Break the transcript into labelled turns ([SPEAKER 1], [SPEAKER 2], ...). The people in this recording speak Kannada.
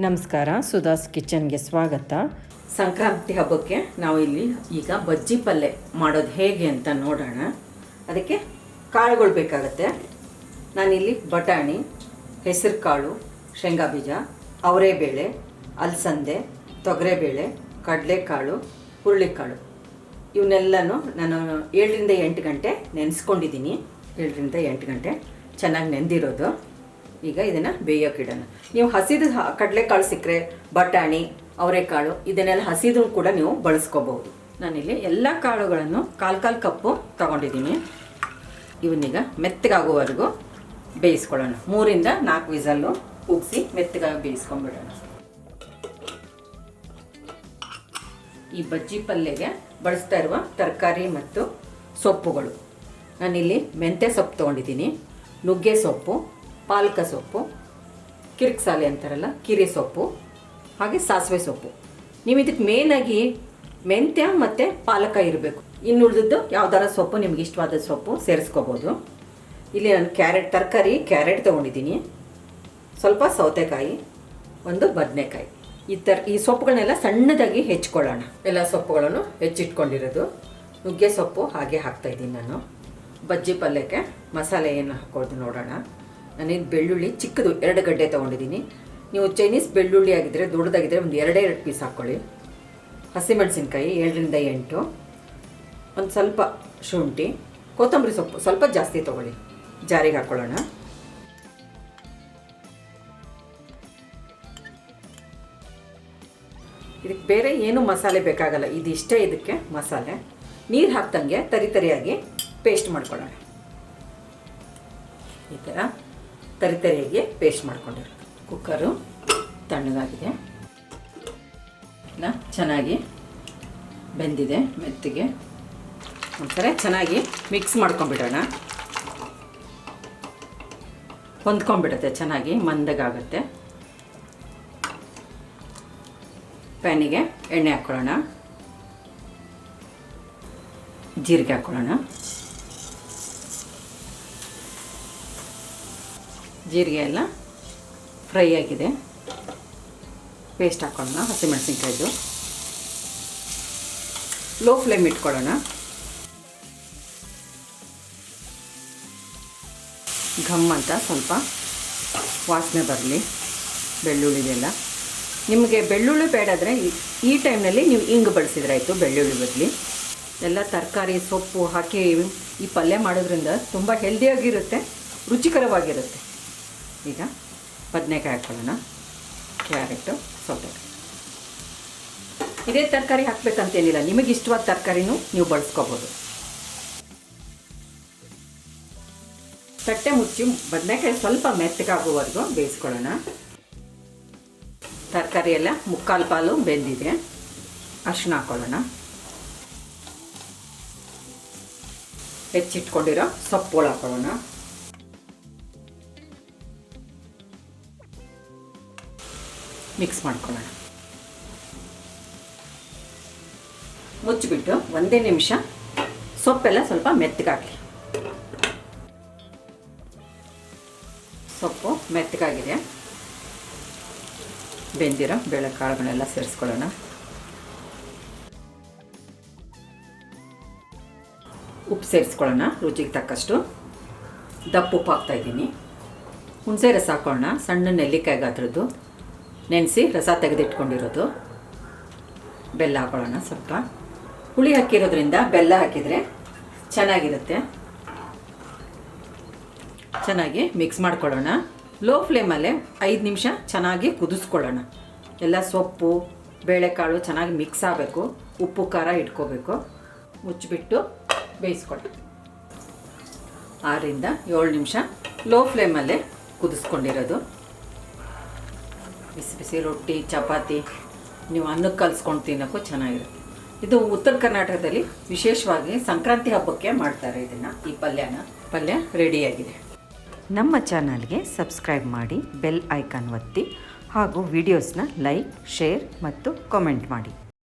[SPEAKER 1] ನಮಸ್ಕಾರ ಸುಧಾಸ್ ಕಿಚನ್ಗೆ ಸ್ವಾಗತ. ಸಂಕ್ರಾಂತಿ ಹಬ್ಬಕ್ಕೆ ನಾವು ಇಲ್ಲಿ ಈಗ ಬಜ್ಜಿ ಪಲ್ಯ ಮಾಡೋದು ಹೇಗೆ ಅಂತ ನೋಡೋಣ. ಅದಕ್ಕೆ ಕಾಳುಗಳು ಬೇಕಾಗತ್ತೆ. ನಾನಿಲ್ಲಿ ಬಟಾಣಿ ಹೆಸರು ಕಾಳು ಶೇಂಗಾ ಬೀಜ ಅವರೆಬೇಳೆ, ಅಲಸಂದೆ, ತೊಗರೆಬೇಳೆ, ಕಡಲೆಕಾಳು, ಹುರುಳಿಕಾಳು. ಇವನ್ನೆಲ್ಲನೂ ನಾನು ಏಳರಿಂದ ಎಂಟು ಗಂಟೆ ನೆನೆಸ್ಕೊಂಡಿದ್ದೀನಿ. ಏಳರಿಂದ ಎಂಟು ಗಂಟೆ ಚೆನ್ನಾಗಿ ನೆಂದಿರೋದು. ಈಗ ಇದನ್ನು ಬೇಯೋಕ್ಕಿಡೋಣ ನೀವು ಹಸಿದು ಕಡಲೆ ಕಡಲೆಕಾಳು ಸಿಕ್ಕರೆ, ಬಟಾಣಿ, ಅವರೆಕಾಳು, ಇದನ್ನೆಲ್ಲ ಹಸಿದು ಕೂಡ ನೀವು ಬಳಸ್ಕೋಬಹುದು. ನಾನಿಲ್ಲಿ ಎಲ್ಲ ಕಾಳುಗಳನ್ನು ಕಾಲು ಕಾಲು ಕಪ್ಪು ತಗೊಂಡಿದ್ದೀನಿ. ಇವನ್ನೀಗ ಮೆತ್ತಗಾಗುವವರೆಗೂ ಬೇಯಿಸ್ಕೊಳ್ಳೋಣ. ಮೂರಿಂದ ನಾಲ್ಕು ವಿಸಲ್ಲು ಉಗ್ಸಿ ಮೆತ್ತಗಾಗಿ ಬೇಯಿಸ್ಕೊಂಡ್ಬಿಡೋಣ. ಈ ಬಜ್ಜಿ ಪಲ್ಯಗೆ ಬಳಸ್ತಾ ಇರುವ ತರಕಾರಿ ಮತ್ತು ಸೊಪ್ಪುಗಳು. ನಾನಿಲ್ಲಿ ಮೆಂತ್ಯ ಸೊಪ್ಪು ತೊಗೊಂಡಿದ್ದೀನಿ. ನುಗ್ಗೆ ಸೊಪ್ಪು ಪಾಲಕ ಸೊಪ್ಪು ಕಿರಿಕ್ಸಾಲೆ ಅಂತಾರಲ್ಲ, ಕಿರಿ ಸೊಪ್ಪು, ಹಾಗೆ ಸಾಸಿವೆ ಸೊಪ್ಪು. ನೀವು ಇದಕ್ಕೆ ಮೇನಾಗಿ ಮೆಂತ್ಯ ಮತ್ತು ಪಾಲಕ ಇರಬೇಕು. ಇನ್ನು ಉಳಿದದ್ದು ಯಾವ್ದಾರ ಸೊಪ್ಪು, ನಿಮ್ಗೆ ಇಷ್ಟವಾದ ಸೊಪ್ಪು ಸೇರಿಸ್ಕೋಬೋದು. ಇಲ್ಲಿ ನಾನು ಕ್ಯಾರೆಟ್, ತರಕಾರಿ, ಕ್ಯಾರೆಟ್ ತೊಗೊಂಡಿದ್ದೀನಿ. ಸ್ವಲ್ಪ ಸೌತೆಕಾಯಿ, ಒಂದು ಬದನೆಕಾಯಿ. ಈ ಥರ, ಈ ಸೊಪ್ಪುಗಳನ್ನೆಲ್ಲ ಸಣ್ಣದಾಗಿ ಹೆಚ್ಕೊಳ್ಳೋಣ. ಎಲ್ಲ ಸೊಪ್ಪುಗಳನ್ನು ಹೆಚ್ಚಿಟ್ಕೊಂಡಿರೋದು. ನುಗ್ಗೆ ಸೊಪ್ಪು ಹಾಗೆ ಹಾಕ್ತಾ ಇದ್ದೀನಿ ನಾನು. ಬಜ್ಜಿ ಪಲ್ಯಕ್ಕೆ ಮಸಾಲೆ ಏನು ಹಾಕೋದು ನೋಡೋಣ. ನಾನಿದು ಬೆಳ್ಳುಳ್ಳಿ ಚಿಕ್ಕದು ಎರಡು ಗಡ್ಡೆ ತೊಗೊಂಡಿದ್ದೀನಿ. ನೀವು ಚೈನೀಸ್ ಬೆಳ್ಳುಳ್ಳಿ ಆಗಿದ್ದರೆ ದೊಡ್ಡದಾಗಿದ್ದರೆ ಒಂದು ಎರಡೇ ಎರಡು ಪೀಸ್ ಹಾಕ್ಕೊಳ್ಳಿ ಹಸಿಮೆಣಸಿನ್ಕಾಯಿ ಏಳರಿಂದ ಎಂಟು. ಒಂದು ಸ್ವಲ್ಪ ಶುಂಠಿ, ಕೊತ್ತಂಬರಿ ಸೊಪ್ಪು ಸ್ವಲ್ಪ ಜಾಸ್ತಿ ತೊಗೊಳ್ಳಿ. ಜಾರಿಗೆ ಹಾಕ್ಕೊಳ್ಳೋಣ ಇದಕ್ಕೆ ಬೇರೆ ಏನು ಮಸಾಲೆ ಬೇಕಾಗಲ್ಲ, ಇದಿಷ್ಟೇ ಇದಕ್ಕೆ ಮಸಾಲೆ. ನೀರು ಹಾಕ್ದಂಗೆ ತರಿ ತರಿಯಾಗಿ ಪೇಸ್ಟ್ ಮಾಡ್ಕೊಳ್ಳೋಣ. ಈ ಥರ ತರಿ ತರಿಯಾಗಿ ಪೇಸ್ಟ್ ಮಾಡ್ಕೊಂಡಿರೋದು. ಕುಕ್ಕರು ತಣ್ಣಗಾಗಿದೆ. ಚೆನ್ನಾಗಿ ಬೆಂದಿದೆ, ಮೆತ್ತಿಗೆ. ಒಂಥರ ಚೆನ್ನಾಗಿ ಮಿಕ್ಸ್ ಮಾಡ್ಕೊಂಬಿಡೋಣ ಹೊಂದ್ಕೊಂಡ್ಬಿಡುತ್ತೆ, ಚೆನ್ನಾಗಿ ಮಂದಗಾಗುತ್ತೆ. ಪ್ಯಾನಿಗೆ ಎಣ್ಣೆ ಹಾಕ್ಕೊಳ್ಳೋಣ ಜೀರಿಗೆ ಹಾಕ್ಕೊಳ್ಳೋಣ ಜೀರಿಗೆ ಎಲ್ಲ ಫ್ರೈ ಆಗಿದೆ. ಪೇಸ್ಟ್ ಹಾಕ್ಕೊಳ್ಳೋಣ ಹಸಿಮೆಣಸಿನ್ಕಾಯ್ದು. ಲೋ ಫ್ಲೇಮ್ ಇಟ್ಕೊಳ್ಳೋಣ. ಘಮ್ ಅಂತ ಸ್ವಲ್ಪ ವಾಸನೆ ಬರಲಿ ಬೆಳ್ಳುಳ್ಳಿದೆಲ್ಲ ನಿಮಗೆ ಬೆಳ್ಳುಳ್ಳಿ ಬೇಡಾದರೆ ಈ ಟೈಮ್ನಲ್ಲಿ ನೀವು ಹಿಂಗೆ ಆಯಿತು ಬೆಳ್ಳುಳ್ಳಿ ಬದಲಿ. ಎಲ್ಲ ತರಕಾರಿ, ಸೊಪ್ಪು ಹಾಕಿ ಈ ಪಲ್ಯ ಮಾಡೋದ್ರಿಂದ ತುಂಬ ಹೆಲ್ದಿಯಾಗಿರುತ್ತೆ ರುಚಿಕರವಾಗಿರುತ್ತೆ. ಈಗ ಬದನೆಕಾಯಿ ಹಾಕ್ಕೊಳ್ಳೋಣ ಕ್ಯಾರೆಟು, ಸೌತೆಕಾಯಿ. ಇದೇ ತರಕಾರಿ ಹಾಕ್ಬೇಕಂತೇನಿಲ್ಲ. ನಿಮಗೆ ಇಷ್ಟವಾದ ತರಕಾರಿನೂ ನೀವು ಬಳಸ್ಕೋಬೋದು. ತಟ್ಟೆ ಮುಚ್ಚಿ ಬದನೆಕಾಯಿ ಸ್ವಲ್ಪ ಮೆತ್ತಗಾಗುವವರೆಗೂ ಬೇಯಿಸ್ಕೊಳ್ಳೋಣ. ತರಕಾರಿ ಎಲ್ಲ ಮುಕ್ಕಾಲು ಪಾಲು ಬೆಂದಿದೆ. ಅರ್ಶಿನ ಹಾಕ್ಕೊಳ್ಳೋಣ ಹೆಚ್ಚಿಟ್ಕೊಂಡಿರೋ ಸೊಪ್ಪುಗಳು ಹಾಕೊಳ್ಳೋಣ. ಮಿಕ್ಸ್ ಮಾಡ್ಕೊಳ್ಳೋಣ. ಮುಚ್ಚಿಬಿಟ್ಟು ಒಂದೇ ನಿಮಿಷ ಸೊಪ್ಪೆಲ್ಲ ಸ್ವಲ್ಪ ಮೆತ್ತಗಾಗಲಿ. ಸೊಪ್ಪು ಮೆತ್ತಗಾಗಿದೆ. ಬೆಂದಿರೋ ಬೇಳೆಕಾಳುಗಳೆಲ್ಲ ಸೇರಿಸ್ಕೊಳ್ಳೋಣ. ಉಪ್ಪು ಸೇರಿಸ್ಕೊಳ್ಳೋಣ, ರುಚಿಗೆ ತಕ್ಕಷ್ಟು. ದಪ್ಪ ಉಪ್ಪು ಹಾಕ್ತಾಯಿದ್ದೀನಿ ಹುಣಸೆ ರಸ ಹಾಕೊಳ್ಳೋಣ ಸಣ್ಣ ನೆಲ್ಲಿಕಾಯಿ ಗಾತ್ರದ್ದು. ನೆನೆಸಿ ರಸ ತೆಗೆದಿಟ್ಕೊಂಡಿರೋದು. ಬೆಲ್ಲ ಹಾಕೊಳ್ಳೋಣ ಸ್ವಲ್ಪ. ಹುಳಿ ಹಾಕಿರೋದ್ರಿಂದ ಬೆಲ್ಲ ಹಾಕಿದರೆ ಚೆನ್ನಾಗಿರುತ್ತೆ. ಚೆನ್ನಾಗಿ ಮಿಕ್ಸ್ ಮಾಡ್ಕೊಳ್ಳೋಣ. ಲೋ ಫ್ಲೇಮಲ್ಲೇ ಐದು ನಿಮಿಷ ಚೆನ್ನಾಗಿ ಕುದಿಸ್ಕೊಳ್ಳೋಣ. ಎಲ್ಲ ಸೊಪ್ಪು, ಬೇಳೆಕಾಳು ಚೆನ್ನಾಗಿ ಮಿಕ್ಸ್ ಆಗಬೇಕು. ಉಪ್ಪು, ಖಾರ ಇಟ್ಕೋಬೇಕು. ಮುಚ್ಚಿಬಿಟ್ಟು ಬೇಯಿಸ್ಕೊಳ್ಳಿ ಆರರಿಂದ ಏಳು ನಿಮಿಷ ಲೋ ಫ್ಲೇಮಲ್ಲೇ ಕುದಿಸ್ಕೊಂಡಿರೋದು. ಬಿಸಿ ಬಿಸಿ ರೊಟ್ಟಿ, ಚಪಾತಿ, ನೀವು ಅನ್ನಕ್ಕೆ ಕಲಿಸ್ಕೊಂಡು ತಿನ್ನೋಕ್ಕೂ ಚೆನ್ನಾಗಿರುತ್ತೆ. ಇದು ಉತ್ತರ ಕರ್ನಾಟಕದಲ್ಲಿ ವಿಶೇಷವಾಗಿ ಸಂಕ್ರಾಂತಿ ಹಬ್ಬಕ್ಕೆ ಮಾಡ್ತಾರೆ ಇದನ್ನು. ಈ ಪಲ್ಯನ ಪಲ್ಯ ರೆಡಿಯಾಗಿದೆ.
[SPEAKER 2] ನಮ್ಮ ಚಾನಲ್ಗೆ ಸಬ್ಸ್ಕ್ರೈಬ್ ಮಾಡಿ, ಬೆಲ್ ಐಕಾನ್ ಒತ್ತಿ ಹಾಗೂ ವಿಡಿಯೋಸ್ನ ಲೈಕ್, ಶೇರ್ ಮತ್ತು ಕಾಮೆಂಟ್ ಮಾಡಿ.